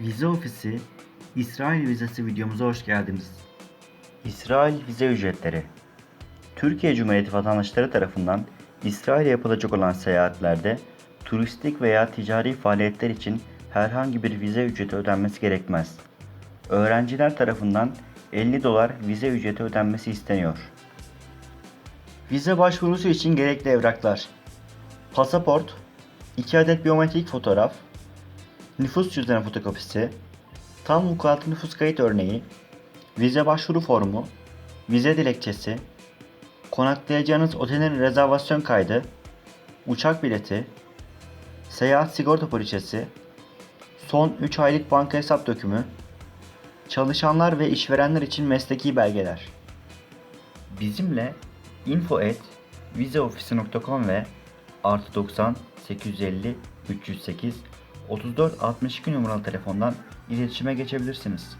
Vize Ofisi İsrail vizesi videomuza hoş geldiniz. İsrail vize ücretleri Türkiye Cumhuriyeti vatandaşları tarafından İsrail'e yapılacak olan seyahatlerde turistik veya ticari faaliyetler için herhangi bir vize ücreti ödenmesi gerekmez. Öğrenciler tarafından 50 dolar vize ücreti ödenmesi isteniyor. Vize başvurusu için gerekli evraklar. Pasaport, 2 adet biyometrik fotoğraf, nüfus cüzdanı fotokopisi, tam vukuatlı nüfus kayıt örneği, vize başvuru formu, vize dilekçesi, konaklayacağınız otelin rezervasyon kaydı, uçak bileti, seyahat sigorta poliçesi, son 3 aylık banka hesap dökümü, çalışanlar ve işverenler için mesleki belgeler. Bizimle info vizeofisi.com ve artı 90 850 308 34 62 numaralı telefondan iletişime geçebilirsiniz.